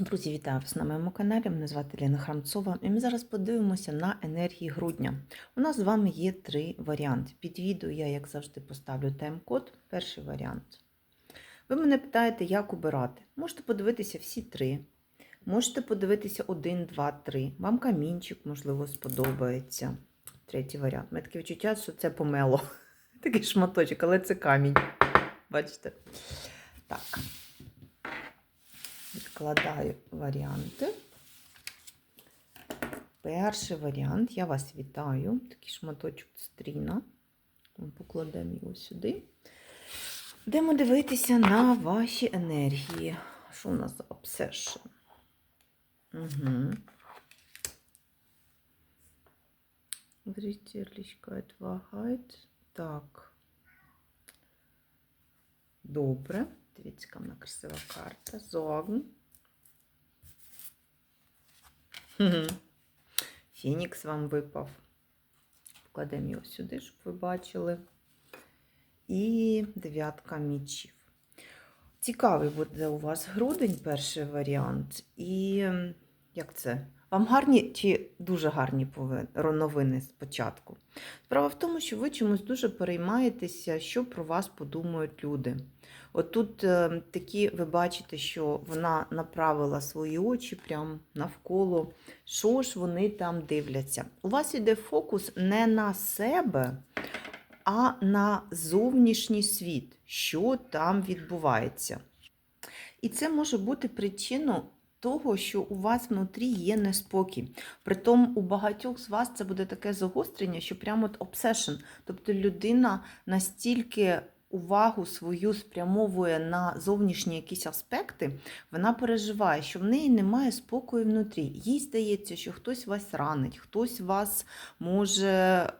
Друзі, вітаю вас на моєму каналі. Мене звати Ліна Храмцова, і ми зараз подивимося на енергії грудня. У нас з вами є три варіанти. Під відео я, як завжди, поставлю тайм-код. Перший варіант. Ви мене питаєте, як обирати. Можете подивитися всі три. Можете подивитися один, два, три. Вам камінчик, можливо, сподобається. Третій варіант. У таке відчуття, що це помело. Такий шматочок, але це камінь. Бачите? Так. Відкладаю варіанти. Перший варіант. Я вас вітаю. Такий шматочок стріна. Покладемо його сюди. Будемо дивитися на ваші енергії. Що у нас за obsession? Угу. Врітірлічкайт вагайт. Так. Добре. Дивіться, яка красива карта. Зогн. Фінікс вам випав. Вкладемо його сюди, щоб ви бачили. І дев'ятка мічів. Цікавий буде у вас грудень, перший варіант. І як це? Вам гарні чи дуже гарні новини спочатку? Справа в тому, що ви чомусь дуже переймаєтеся, що про вас подумають люди. От тут е, такі, ви бачите, що вона направила свої очі прямо навколо, що ж вони там дивляться. У вас йде фокус не на себе, а на зовнішній світ, що там відбувається. І це може бути причиною того, що у вас внутрі є неспокій. Притом у багатьох з вас це буде таке загострення, що прямо от обсешн. Тобто людина настільки увагу свою спрямовує на зовнішні якісь аспекти, вона переживає, що в неї немає спокою внутрі. Їй здається, що хтось вас ранить, хтось вас може е,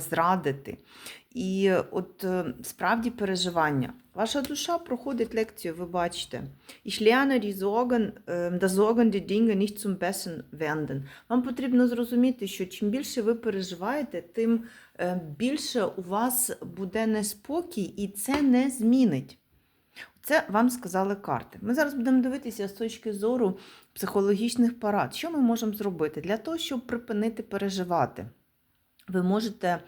зрадити. І от е, справді переживання. Ваша душа проходить лекцію, ви бачите. Ich lerne die Sorgen, das Sorgen die Dinge nicht zum Besten werden. Вам потрібно зрозуміти, що чим більше ви переживаєте, тим більше у вас буде неспокій, і це не змінить. Це вам сказали карти. Ми зараз будемо дивитися з точки зору психологічних парад. Що ми можемо зробити для того, щоб припинити переживати? Ви можете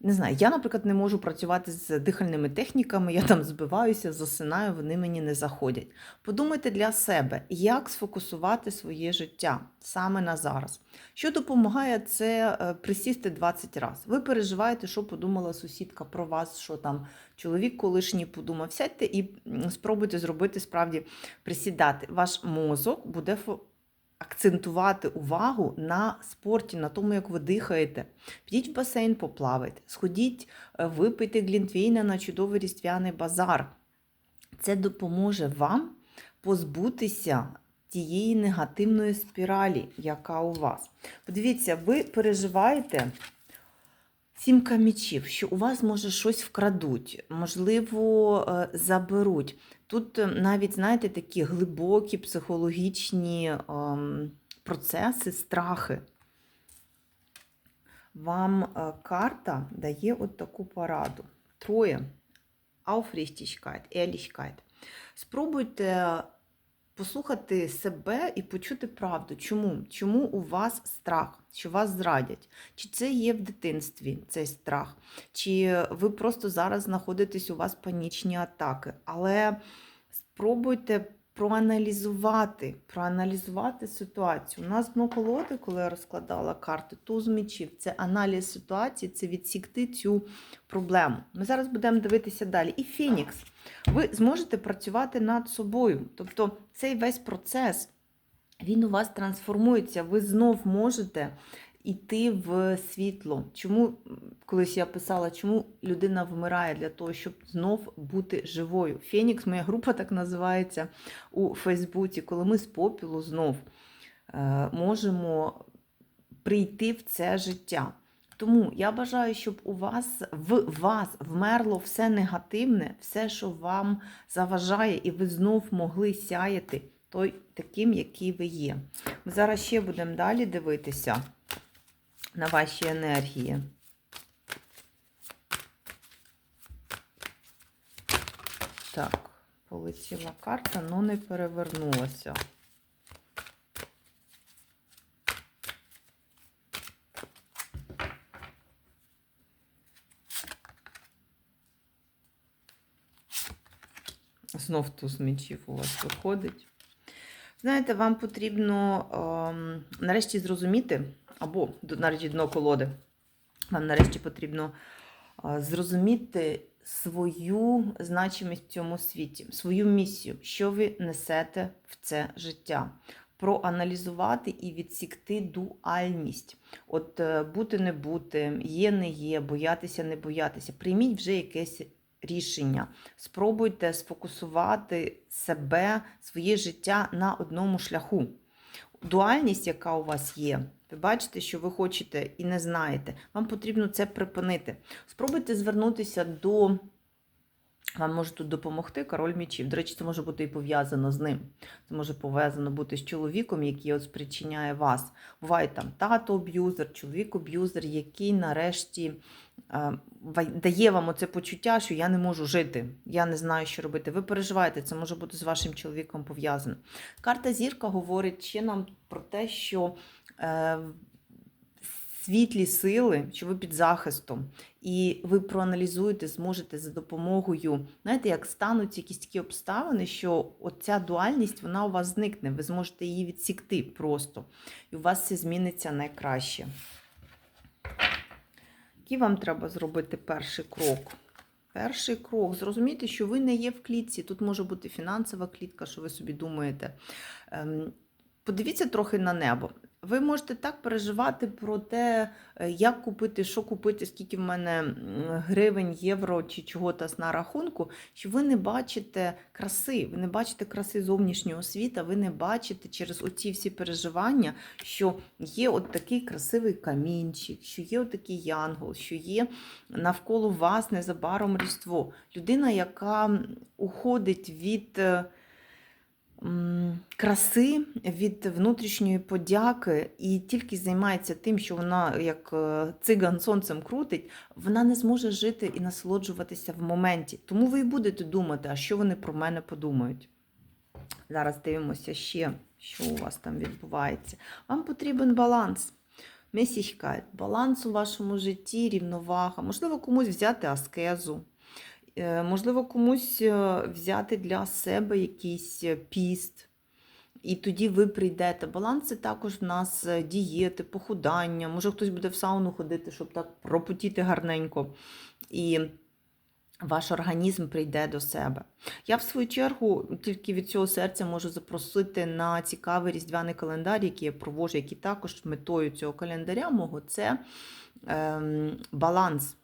не знаю, я, наприклад, не можу працювати з дихальними техніками, я там збиваюся, засинаю, вони мені не заходять. Подумайте для себе, як сфокусувати своє життя саме на зараз. Що допомагає, це е, присісти 20 разів. Ви переживаєте, що подумала сусідка про вас, що там чоловік колишній подумав. Сядьте і спробуйте зробити справді присідати. Ваш мозок буде акцентувати увагу на спорті, на тому, як ви дихаєте. Підіть в басейн, поплавайте, сходіть, е, випийте глінтвейна на чудовий різдвяний базар. Це допоможе вам позбутися тієї негативної спіралі, яка у вас. Подивіться, ви переживаєте. Сімка мічів, що у вас, може, щось вкрадуть, можливо, е, заберуть. Тут е, навіть, знаєте, такі глибокі психологічні ем, процеси, страхи. Вам е, карта дає от таку пораду. Троє. Ehrlichkeit. Спробуйте послухати себе і почути правду. Чому? Чому у вас страх, що вас зрадять? Чи це є в дитинстві цей страх? Чи ви просто зараз знаходитесь у вас панічні атаки? Але спробуйте проаналізувати, проаналізувати ситуацію. У нас дно колоди, коли я розкладала карти, туз мечів, це аналіз ситуації, це відсікти цю проблему. Ми зараз будемо дивитися далі. І Фенікс. Ви зможете працювати над собою. Тобто цей весь процес, він у вас трансформується, ви знов можете йти в світло. Чому, колись я писала, чому людина вмирає для того, щоб знов бути живою? Фенікс, моя група так називається у Фейсбуці, коли ми з попілу знов е, можемо прийти в це життя. Тому я бажаю, щоб у вас в вас вмерло все негативне, все, що вам заважає, і ви знов могли сяяти той таким, який ви є. Ми зараз ще будемо далі дивитися на ваші енергії. Так, полетіла карта, але не перевернулася. Знов туз мечів у вас виходить. Знаєте, вам потрібно ем, нарешті зрозуміти, або нарешті дно колоди. Вам нарешті потрібно е, зрозуміти свою значимість в цьому світі, свою місію, що ви несете в це життя. Проаналізувати і відсікти дуальність. От бути не бути, є, не є, боятися, не боятися. Прийміть вже якесь рішення. Спробуйте сфокусувати себе, своє життя на одному шляху. Дуальність, яка у вас є, ви бачите, що ви хочете і не знаєте. Вам потрібно це припинити. Спробуйте звернутися до. Вам може тут допомогти король мічів. До речі, це може бути і пов'язано з ним. Це може пов'язано бути з чоловіком, який от спричиняє вас. Буває там тато-аб'юзер, чоловік-аб'юзер, який нарешті дає вам оце почуття, що я не можу жити, я не знаю, що робити. Ви переживаєте, це може бути з вашим чоловіком пов'язано. Карта зірка говорить ще нам про те, що е, світлі сили, що ви під захистом, і ви проаналізуєте, зможете за допомогою, знаєте, як стануть якісь такі обставини, що оця дуальність вона у вас зникне, ви зможете її відсікти просто, і у вас все зміниться найкраще. Який вам треба зробити перший крок? Перший крок зрозуміти, що ви не є в клітці. Тут може бути фінансова клітка, що ви собі думаєте. Ем, Подивіться трохи на небо. Ви можете так переживати про те, е, як купити, що купити, скільки в мене гривень, євро чи чого-то на рахунку, що ви не бачите краси, ви не бачите краси зовнішнього світа, ви не бачите через оці всі переживання, що є от такий красивий камінчик, що є от такий янгол, що є навколо вас незабаром різдво. Людина, яка уходить від. Краси, від внутрішньої подяки і тільки займається тим, що вона, як е, циган сонцем крутить, вона не зможе жити і насолоджуватися в моменті. Тому ви і будете думати, а що вони про мене подумають. Зараз дивимося ще, що у вас там відбувається. Вам потрібен баланс. Месіхкайт, баланс у вашому житті, рівновага. Можливо, комусь взяти аскезу. Е, Можливо, комусь е, взяти для себе якийсь е, піст. І тоді ви прийдете. Баланс це також в нас е, дієти, похудання. Може, хтось буде в сауну ходити, щоб так пропотіти гарненько. І ваш організм прийде до себе. Я, в свою чергу, тільки від цього серця можу запросити на цікавий різдвяний календар, який я проводжу, який також метою цього календаря мого це ем, баланс.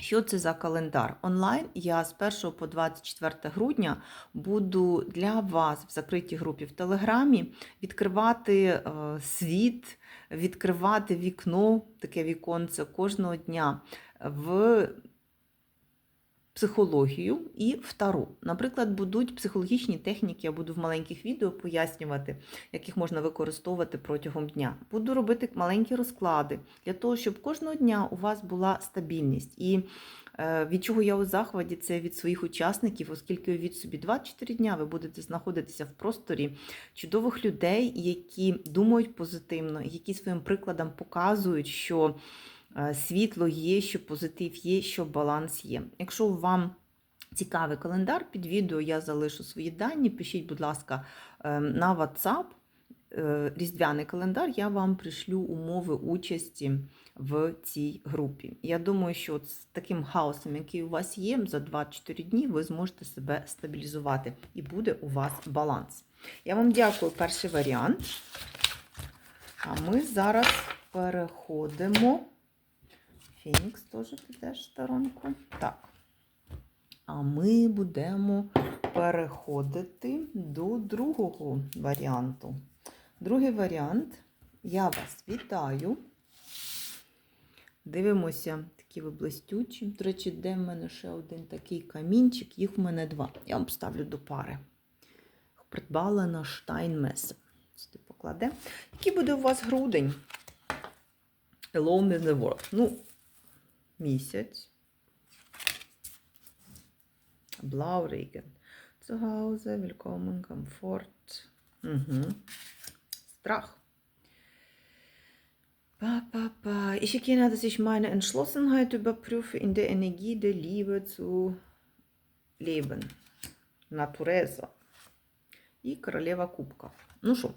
Що це за календар? Онлайн я з 1 по 24 грудня буду для вас в закритій групі в Телеграмі відкривати е, світ, відкривати вікно, таке віконце кожного дня в психологію і в тару. Наприклад, будуть психологічні техніки, я буду в маленьких відео пояснювати, як їх можна використовувати протягом дня. Буду робити маленькі розклади для того, щоб кожного дня у вас була стабільність. І е, від чого я у захваті, це від своїх учасників, оскільки від собі 24 дня ви будете знаходитися в просторі чудових людей, які думають позитивно, які своїм прикладом показують, що світло є, що позитив є, що баланс є. Якщо вам цікавий календар, під відео я залишу свої дані. Пишіть, будь ласка, е, на WhatsApp. е, Різдвяний календар, я вам пришлю умови участі в цій групі. Я думаю, що от з таким хаосом, який у вас є, за 24 дні ви зможете себе стабілізувати і буде у вас баланс. Я вам дякую, перший варіант. А ми зараз переходимо. Фінікс теж підеш в сторонку. Так. А ми будемо переходити до другого варіанту. Другий варіант. Я вас вітаю. Дивимося, такі ви блистючі. До речі, де в мене ще один такий камінчик, їх в мене два. Я вам ставлю до пари. Придбала на Штайнмес. Сюди покладе. Який буде у вас грудень? Alone in the world. Ну, місяць. Blaurigen. Zu Hause, willkommen, Komfort. Угу. Страх. Ba, ba, ba. Ich erkenne, dass ich meine Entschlossenheit überprüfe, in der Energie der Liebe zu leben. Натуреза. І королева кубка. Ну що, е,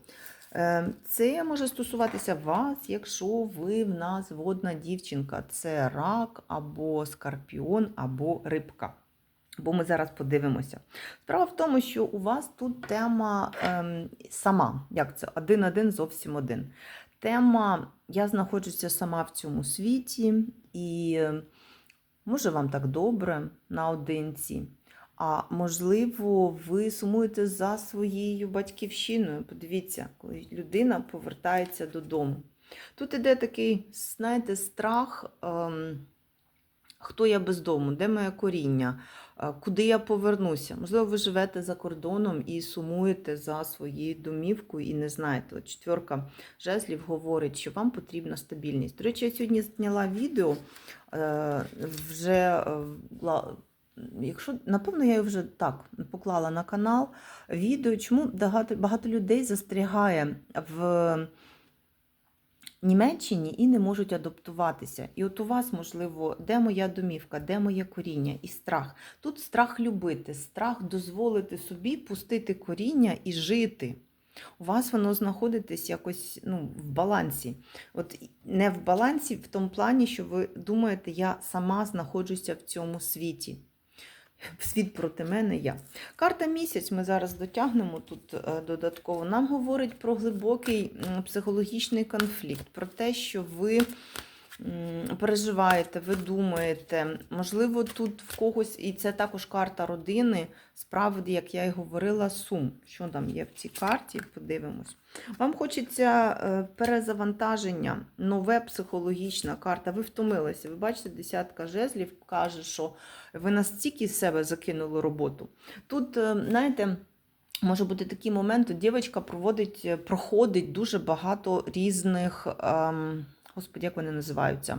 це може стосуватися вас, якщо ви в нас водна дівчинка. Це рак або скорпіон, або рибка. Бо ми зараз подивимося. Справа в тому, що у вас тут тема ем, сама. Як це? Один-один, зовсім один. Тема Я знаходжуся сама в цьому світі, і е, може вам так добре наодинці. А можливо, ви сумуєте за своєю батьківщиною. Подивіться, коли людина повертається додому. Тут іде такий, знаєте, страх, ем, хто я без дому, де моє коріння, е, куди я повернуся. Можливо, ви живете за кордоном і сумуєте за своєю домівкою і не знаєте. От четверка жезлів говорить, що вам потрібна стабільність. До речі, я сьогодні зняла відео е, вже. Якщо, напевно, я вже так поклала на канал відео, чому багато, багато людей застрягає в Німеччині і не можуть адаптуватися. І от у вас, можливо, де моя домівка, де моє коріння і страх. Тут страх любити, страх дозволити собі пустити коріння і жити. У вас воно знаходитесь якось ну, в балансі. От не в балансі в тому плані, що ви думаєте, я сама знаходжуся в цьому світі. Світ проти мене я. Карта місяць ми зараз дотягнемо тут е, додатково. Нам говорить про глибокий психологічний конфлікт, про те, що ви переживаєте, ви думаєте. Можливо, тут в когось, і це також карта родини, справді, як я і говорила, сум. Що там є в цій карті? Подивимось. Вам хочеться е, перезавантаження, нове психологічна карта. Ви втомилися. Ви бачите, десятка жезлів каже, що ви настільки з себе закинули роботу. Тут, е, знаєте, може бути такий момент, дівчинка проводить, е, проходить дуже багато різних, ем, господи, як вони називаються?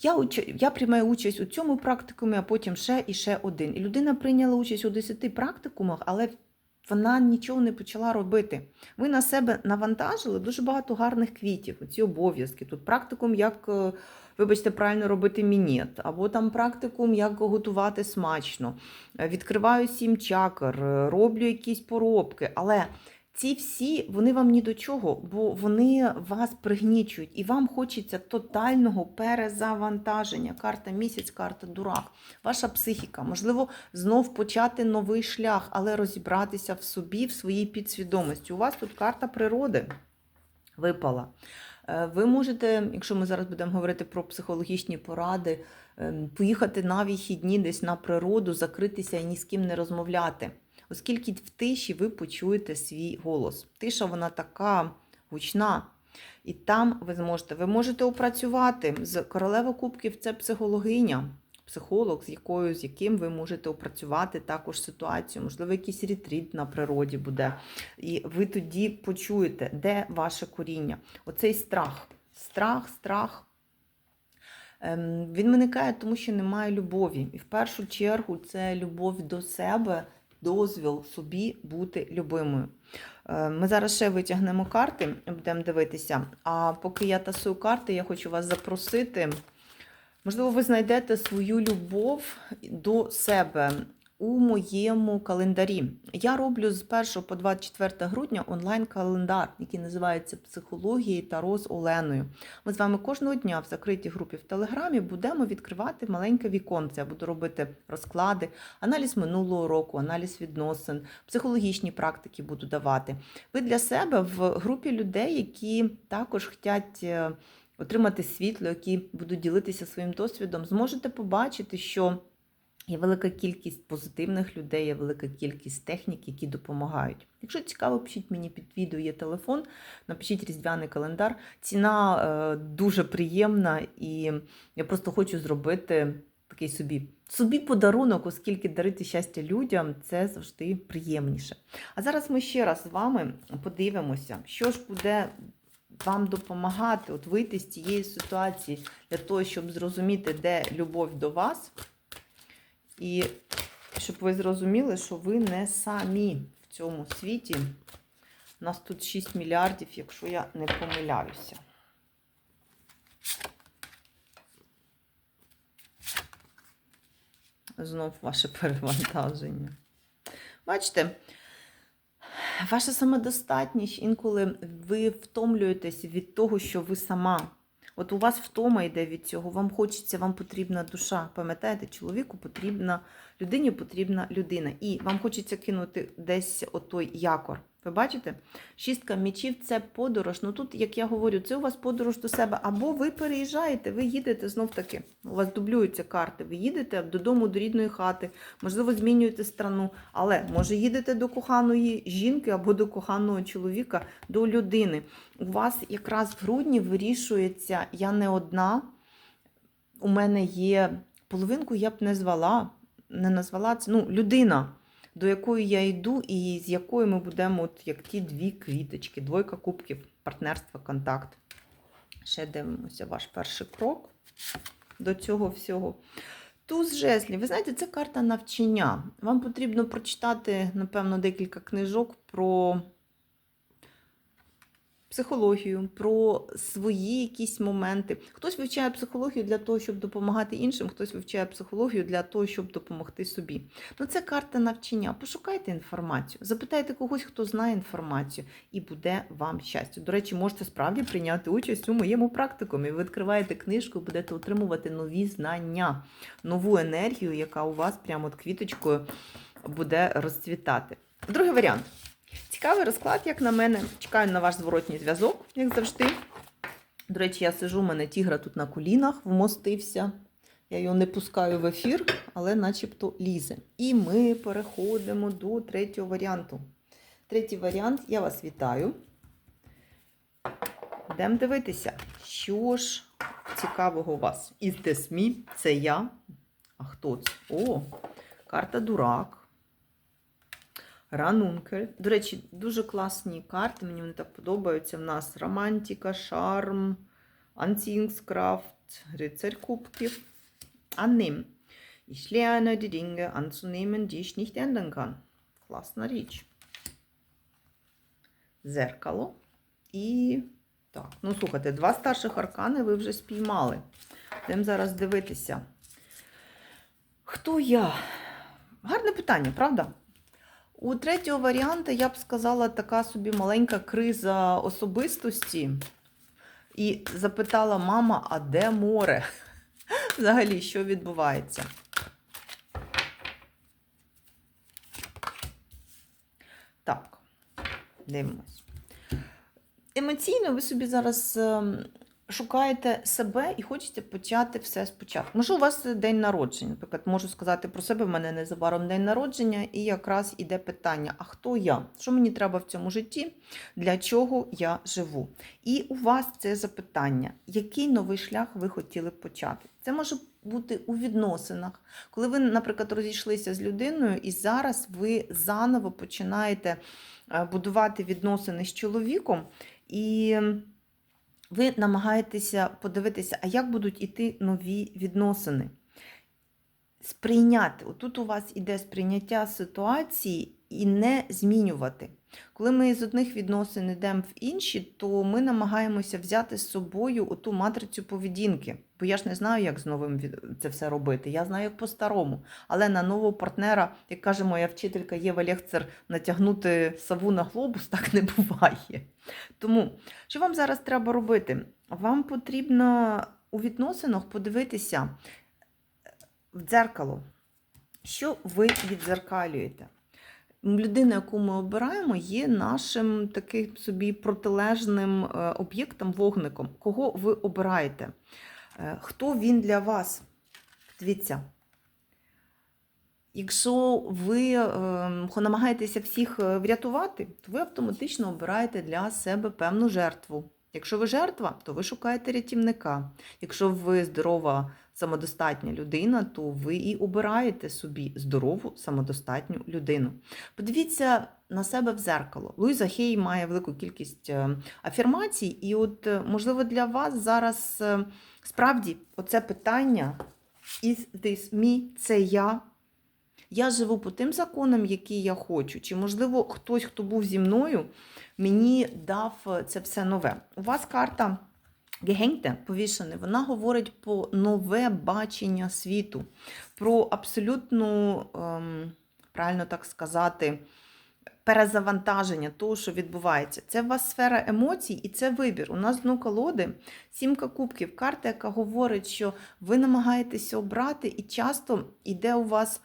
Я, уч... я приймаю участь у цьому практикумі, а потім ще і ще один. І людина прийняла участь у 10 практикумах, але вона нічого не почала робити. Ви на себе навантажили дуже багато гарних квітів, ці обов'язки. Тут практикум, як, е, вибачте, правильно робити мінет, або там практикум, як готувати смачно. Е, Відкриваю сім чакр, е, роблю якісь поробки. Але ці всі вони вам ні до чого, бо вони вас пригнічують, і вам хочеться тотального перезавантаження. Карта місяць, карта дурак. Ваша психіка, можливо, знов почати новий шлях, але розібратися в собі, в своїй підсвідомості. У вас тут карта природи випала. Е, Ви можете, якщо ми зараз будемо говорити про психологічні поради, ем, поїхати на вихідні десь на природу, закритися і ні з ким не розмовляти. Оскільки в тиші ви почуєте свій голос. Тиша вона така гучна. І там ви зможете, ви можете опрацювати з королева кубків це психологиня, психолог, з якою, з яким ви можете опрацювати також ситуацію. Можливо, якийсь ретріт на природі буде. І ви тоді почуєте, де ваше коріння. Оцей страх. Страх, страх. ем, Він виникає, тому що немає любові. І в першу чергу це любов до себе, дозвіл собі бути любимою. Е, Ми зараз ще витягнемо карти, будемо дивитися. А поки я тасую карти, я хочу вас запросити. Можливо, ви знайдете свою любов до себе у моєму календарі. Я роблю з 1 по 24 грудня онлайн-календар, який називається Психологія Таро з Оленою. Ми з вами кожного дня в закритій групі в Телеграмі будемо відкривати маленьке віконце. Я буду робити розклади, аналіз минулого року, аналіз відносин, психологічні практики буду давати. Ви для себе в групі людей, які також хочуть отримати світло, які будуть ділитися своїм досвідом, зможете побачити, що є велика кількість позитивних людей, є велика кількість технік, які допомагають. Якщо цікаво, пишіть мені під відео є телефон, напишіть різдвяний календар. Ціна е, дуже приємна, і я просто хочу зробити такий собі. Собі подарунок, оскільки дарити щастя людям це завжди приємніше. А зараз ми ще раз з вами подивимося, що ж буде вам допомагати от вийти з цієї ситуації для того, щоб зрозуміти, де любов до вас, і щоб ви зрозуміли, що ви не самі в цьому світі. У нас тут 6 мільярдів, якщо я не помиляюся. Знов ваше перевантаження. Бачите, ваша самодостатність, інколи ви втомлюєтесь від того, що ви сама. От у вас втома йде від цього, вам хочеться, вам потрібна душа. Пам'ятаєте, чоловіку потрібна, людині потрібна людина. І вам хочеться кинути десь отой якор. Ви бачите? Шістка мічів це подорож. Ну тут, як я говорю, це у вас подорож до себе. Або ви переїжджаєте, ви їдете знов таки. У вас дублюються карти. Ви їдете додому до рідної хати, можливо, змінюєте страну, але може їдете до коханої жінки або до коханого чоловіка, до людини. У вас якраз в грудні вирішується, я не одна. У мене є половинку, я б не звала, не назвала це ну, людина до якої я йду, і з якою ми будемо, от як ті дві квіточки, двойка кубків, партнерство, контакт. Ще дивимося ваш перший крок до цього всього. Туз жезлів. Ви знаєте, це карта навчання. Вам потрібно прочитати, напевно, декілька книжок про психологію, про свої якісь моменти. Хтось вивчає психологію для того, щоб допомагати іншим, хтось вивчає психологію для того, щоб допомогти собі. Ну, це карта навчання. Пошукайте інформацію, запитайте когось, хто знає інформацію, і буде вам щастя. До речі, можете справді прийняти участь у моєму практикумі. Ви відкриваєте книжку, будете отримувати нові знання, нову енергію, яка у вас прямо от квіточкою буде розцвітати. Другий варіант. Цікавий розклад, як на мене. Чекаю на ваш зворотній зв'язок, як завжди. До речі, я сижу, у мене тігра тут на колінах вмостився. Я його не пускаю в ефір, але начебто лізе. І ми переходимо до третього варіанту. Третій варіант, я вас вітаю. Йдемо дивитися, що ж цікавого у вас. Із Тесмі, це я. А хто це? О, карта Дурак. Ранункель. До речі, дуже класні карти, мені вони так подобаються. В нас романтика, шарм, Anziehungskraft, Рицарь Кубків. Annehmen. Ich lerne die Dinge anzunehmen, die ich nicht ändern kann. Класна річ. Зеркало. І так, ну слухайте, два старших аркани ви вже спіймали. Будемо зараз дивитися. Хто я? Гарне питання, правда? У третього варіанта я б сказала така собі маленька криза особистості. І запитала мама, а де море? Взагалі, що відбувається? Так, дивимось. Емоційно ви собі зараз ем, шукаєте себе і хочете почати все спочатку. Може, у вас день народження. Наприклад, можу сказати про себе, в мене незабаром день народження, і якраз іде питання: а хто я? Що мені треба в цьому житті? Для чого я живу? І у вас це запитання, який новий шлях ви хотіли почати? Це може бути у відносинах, коли ви, наприклад, розійшлися з людиною, і зараз ви заново починаєте е, будувати відносини з чоловіком. І ви намагаєтеся подивитися, а як будуть іти нові відносини. Сприйняти. Отут у вас іде сприйняття ситуації і не змінювати. Коли ми з одних відносин йдемо в інші, то ми намагаємося взяти з собою оту матрицю поведінки. Бо я ж не знаю, як з новим це все робити. Я знаю, як по-старому. Але на нового партнера, як каже моя вчителька Єва Лехцер, натягнути сову на глобус так не буває. Тому, що вам зараз треба робити? Вам потрібно у відносинах подивитися в дзеркало, що ви відзеркалюєте. Людина, яку ми обираємо, є нашим таким собі протилежним е, об'єктом, вогником. Кого ви обираєте? Е, Хто він для вас? Дивіться. Якщо ви е, намагаєтеся всіх е, врятувати, то ви автоматично обираєте для себе певну жертву. Якщо ви жертва, то ви шукаєте рятівника. Якщо ви здорова, самодостатня людина, то ви і обираєте собі здорову, самодостатню людину. Подивіться на себе в зеркало. Луїза Хей має велику кількість е, афірмацій, і от, е, можливо, для вас зараз е, справді оце питання is this me, це я. Я живу по тим законам, які я хочу. Чи, можливо, хтось, хто був зі мною, мені дав е, це все нове. У вас карта Гегеньте повішене, вона говорить про нове бачення світу, про абсолютну ем, правильно так сказати, перезавантаження того, що відбувається. Це у вас сфера емоцій і це вибір. У нас дно колоди сімка кубків, карта, яка говорить, що ви намагаєтеся обрати, і часто йде у вас.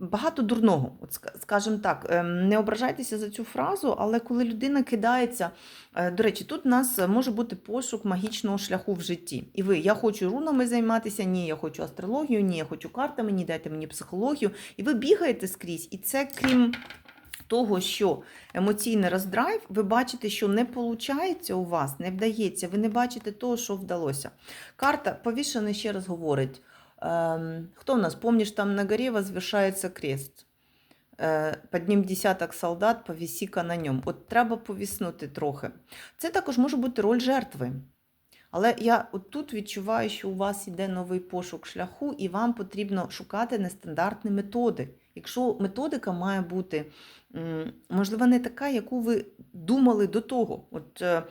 Багато дурного, от скажімо так, ем, не ображайтеся за цю фразу, але коли людина кидається, е, до речі, тут у нас може бути пошук магічного шляху в житті. І ви, я хочу рунами займатися, ні, я хочу астрологію, ні, я хочу картами, ні, дайте мені психологію. І ви бігаєте скрізь, і це крім того, що емоційний роздрайв, ви бачите, що не виходить у вас, не вдається, ви не бачите того, що вдалося. Карта повішений ще раз говорить. Кто у нас? Помнишь, там на горе возвышается крест. Е, Під ним десяток солдат, повісіка на ньому. От треба повіснути трохи. Це також може бути роль жертви. Але я от тут відчуваю, що у вас йде новий пошук шляху, і вам потрібно шукати нестандартні методи. Якщо методика має бути, можливо, не така, яку ви думали до того. От, е,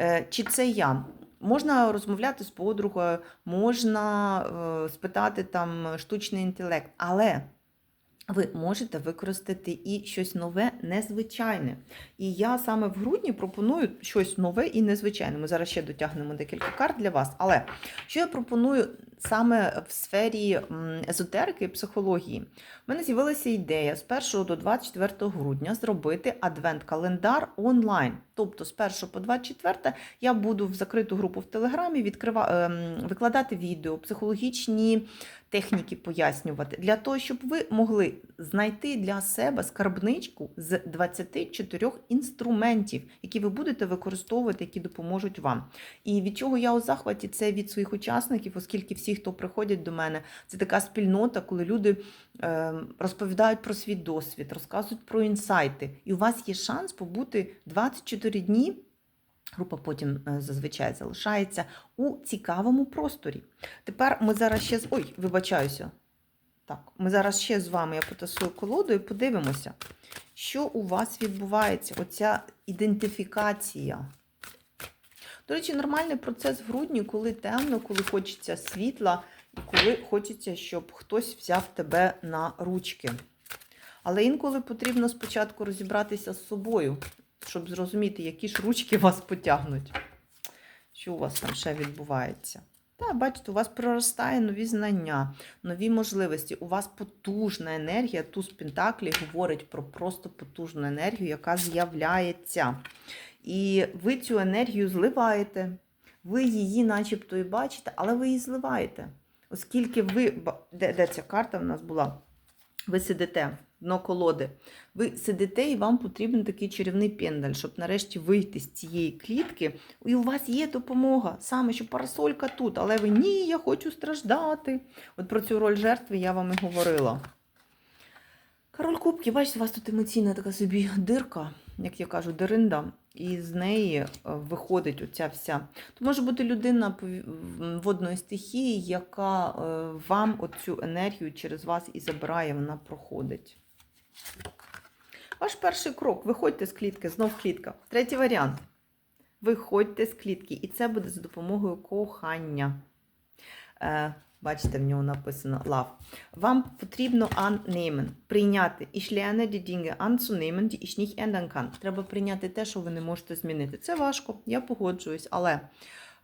е, чи це я? Можна розмовляти з подругою, можна е, спитати там штучний інтелект, але ви можете використати і щось нове, незвичайне. І я саме в грудні пропоную щось нове і незвичайне. Ми зараз ще дотягнемо декілька карт для вас. Але що я пропоную саме в сфері езотерики і психології? У мене з'явилася ідея з 1 до 24 грудня зробити адвент-календар онлайн. Тобто з 1 по 24 я буду в закриту групу в Телеграмі відкрива... ем, викладати відео, психологічні техніки пояснювати, для того, щоб ви могли знайти для себе скарбничку з 24 інструментів, які ви будете використовувати, які допоможуть вам. І від чого я у захваті, це від своїх учасників, оскільки всі, хто приходять до мене, це така спільнота, коли люди е, розповідають про свій досвід, розказують про інсайти. І у вас є шанс побути 24 дні. Група потім е, зазвичай залишається у цікавому просторі. Тепер ми зараз ще з. Ой, вибачаюся. Так, ми зараз ще з вами я потасую колоду і подивимося, що у вас відбувається. Оця ідентифікація. До речі, нормальний процес в грудні, коли темно, коли хочеться світла, і коли хочеться, щоб хтось взяв тебе на ручки. Але інколи потрібно спочатку розібратися з собою, щоб зрозуміти, які ж ручки вас потягнуть. Що у вас там ще відбувається? Так, бачите, у вас проростає нові знання, нові можливості. У вас потужна енергія. Туз Пентаклі говорить про просто потужну енергію, яка з'являється. І ви цю енергію зливаєте. Ви її, начебто, і бачите, але ви її зливаєте. Оскільки ви. Де, де ця карта в нас була? Ви сидите, дно колоди. Ви сидите, і вам потрібен такий чарівний пендаль, щоб нарешті вийти з цієї клітки. І у вас є допомога. Саме що парасолька тут, але ви ні, я хочу страждати. От про цю роль жертви я вам і говорила. Король Кубки, бачите, у вас тут емоційна така собі дирка, як я кажу, диринда, і з неї е, виходить оця вся. То може бути людина водної стихії, яка е, вам оцю енергію через вас і забирає, вона проходить. Ваш перший крок. Виходьте з клітки, знов клітка. Третій варіант. Виходьте з клітки, і це буде за допомогою кохання. Бачите, в нього написано love. Вам потрібно annehmen, прийняти. Ich lerne die anzunehmen, die ich nicht ändern kann. Треба прийняти те, що ви не можете змінити. Це важко, я погоджуюсь, але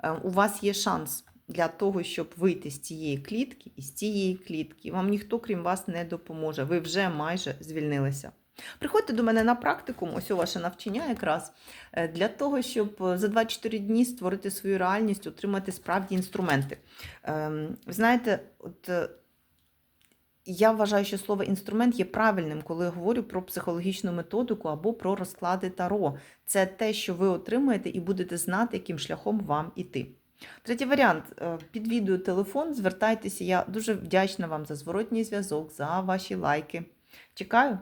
е, у вас є шанс для того, щоб вийти з цієї клітки і з цієї клітки. Вам ніхто, крім вас, не допоможе. Ви вже майже звільнилися. Приходьте до мене на практикум, ось у ваше навчання якраз, е, для того, щоб е, за 24 дні створити свою реальність, отримати справді інструменти. Ем, Ви знаєте, от е, я вважаю, що слово інструмент є правильним, коли я говорю про психологічну методику або про розклади таро. Це те, що ви отримаєте, і будете знати, яким шляхом вам іти. Третій варіант. Під відео телефон, звертайтеся. Я дуже вдячна вам за зворотній зв'язок, за ваші лайки. Чекаю.